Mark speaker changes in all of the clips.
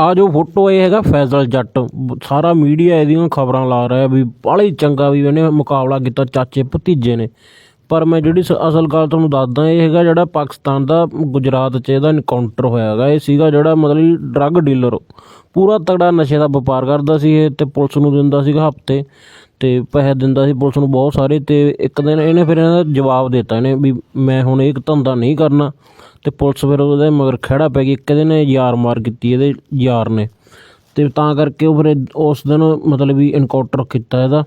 Speaker 1: ਆ ਜੋ ਫੋਟੋ ਇਹ ਹੈਗਾ ਫੈਜ਼ਲ ਜੱਟ। ਸਾਰਾ ਮੀਡੀਆ ਇਹਦੀਆਂ ਖਬਰਾਂ ਲਾ ਰਿਹਾ ਵੀ ਬਾਹਲਾ ਹੀ ਚੰਗਾ ਵੀ ਇਹਨੇ ਮੁਕਾਬਲਾ ਕੀਤਾ ਚਾਚੇ ਭਤੀਜੇ ਨੇ। ਪਰ ਮੈਂ ਜਿਹੜੀ ਸ- ਅਸਲ ਗੱਲ ਤੁਹਾਨੂੰ ਦੱਸਦਾ, ਇਹ ਹੈਗਾ ਜਿਹੜਾ ਪਾਕਿਸਤਾਨ ਦਾ, ਗੁਜਰਾਤ 'ਚ ਇਹਦਾ ਇਨਕਾਊਂਟਰ ਹੋਇਆ ਹੈਗਾ। ਇਹ ਸੀਗਾ ਜਿਹੜਾ ਮਤਲਬ ਡਰੱਗ ਡੀਲਰ ਪੂਰਾ ਤਗੜਾ ਨਸ਼ੇ ਦਾ ਵਪਾਰ ਕਰਦਾ ਸੀ ਇਹ ਤੇ ਪੁਲਿਸ ਨੂੰ ਦਿੰਦਾ ਸੀਗਾ ਹਫ਼ਤੇ ਤੇ ਪੈਸੇ ਦਿੰਦਾ ਸੀ ਪੁਲਿਸ ਨੂੰ ਬਹੁਤ ਸਾਰੇ ਤੇ ਇੱਕ ਦਿਨ ਇਹਨੇ ਫਿਰ ਇਹਨਾਂ ਦਾ ਜਵਾਬ ਦਿੱਤਾ ਇਹਨੇ ਵੀ ਮੈਂ ਹੁਣ ਇਹ ਧੰਦਾ ਨਹੀਂ ਕਰਨਾ ਤੇ ਪੁਲਿਸ ਫਿਰ ਉਹਦੇ ਮਗਰ ਖੜਾ ਪੈ ਗਈ। ਇੱਕ ਦਿਨ ਇਹ ਯਾਰ ਮਾਰ ਕੀਤੀ ਇਹਦੇ ਯਾਰ ਨੇ ਤੇ ਤਾਂ ਕਰਕੇ ਉਹ ਫਿਰ ਇਹ- ਉਸ ਦਿਨ ਮਤਲਬ ਵੀ ਇਨਕਾਊਂਟਰ ਕੀਤਾ ਇਹਦਾ।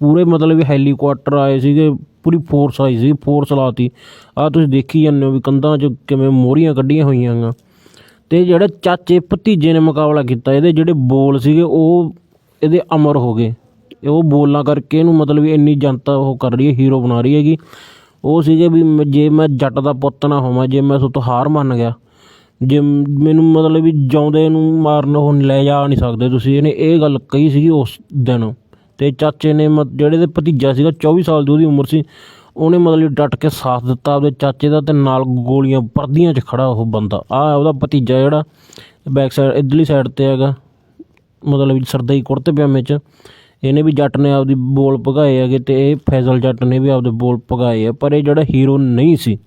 Speaker 1: ਪੂਰੇ ਮਤਲਬ ਵੀ ਹੈਲੀਕਾਪਟਰ ਆਏ ਸੀਗੇ, ਪੂਰੀ ਫੋਰਸ ਆਈ ਸੀ ਫੋਰਸ ਲਾਤੀ। ਆ ਤੁਸੀਂ ਦੇਖੀ ਜਾਂਦੇ ਹੋ ਵੀ ਕੰਧਾਂ 'ਚ ਕਿਵੇਂ ਮੋਹਰੀਆਂ ਕੱਢੀਆਂ ਹੋਈਆਂ ਗਾ। ਤੇ ਜਿਹੜੇ ਚਾਚੇ ਭਤੀਜੇ ਨੇ ਮੁਕਾਬਲਾ ਕੀਤਾ, ਇਹਦੇ ਜਿਹੜੇ ਬੋਲ ਸੀਗੇ, ਉਹ ਇਹਦੇ ਅਮਰ ਹੋ ਗਏ। ਉਹ ਬੋਲਾਂ ਕਰਕੇ ਇਹਨੂੰ ਮਤਲਬ ਵੀ ਇੰਨੀ ਜਨਤਾ ਉਹ ਕਰ ਰਹੀ ਹੈ ਹੀਰੋ ਬਣਾ ਰਹੀ ਹੈਗੀ। ਉਹ ਸੀਗੇ ਵੀ ਮ- ਜੇ ਮੈਂ ਜੱਟ ਦਾ ਪੁੱਤ ਨਾ ਹੋਵਾਂ, ਜੇ ਮੈਂ ਤੋਂ ਹਾਰ ਮੰਨ ਗਿਆ, ਜੇ ਮੈਨੂੰ ਮਤਲਬ ਵੀ ਜਿਉਂਦੇ ਨੂੰ ਮਾਰਨ ਉਹ ਲੈ ਜਾ ਨਹੀਂ ਸਕਦੇ ਤੁਸੀਂ। ਇਹਨੇ ਇਹ ਗੱਲ ਕਹੀ ਸੀਗੀ ਉਸ ਦਿਨ। ਤੇ ਚਾਚੇ ਨੇ ਮਤ- ਜਿਹੜੇ ਦੇ ਭਤੀਜਾ ਸੀਗਾ 24 ਸਾਲ ਦੀ ਉਹਦੀ ਉਮਰ ਸੀ ਉਹਨੇ ਮਤਲਬ ਡਟ ਕੇ ਸਾਥ ਦਿੱਤਾ ਆਪਦੇ ਚਾਚੇ ਦਾ ਤੇ ਨਾਲ ਗੋਲੀਆਂ ਪਰਦੀਆਂ 'ਚ ਖੜਾ ਉਹ ਬੰਦਾ ਆ ਉਹਦਾ ਭਤੀਜਾ ਜਿਹੜਾ ਬੈਕ ਸਾਈਡ ਇਧਰਲੀ ਸਾਈਡ ਤੇ ਹੈਗਾ ਮਤਲਬ ਵੀ ਸਰਦਾਈ ਕੁੜਤੇ ਪਜਾਮੇ 'ਚ ਇਹਨੇ ਵੀ ਜੱਟ ਨੇ ਆਪਦੀ ਬੋਲ ਭਗਾਏ ਹੈਗੇ ਤੇ ਇਹ ਫੈਜ਼ਲ ਜੱਟ ਨੇ ਵੀ ਆਪਦੇ ਬੋਲ ਭਗਾਏ ਆ ਪਰ ਇਹ ਜਿਹੜਾ ਹੀਰੋ ਨਹੀਂ ਸੀ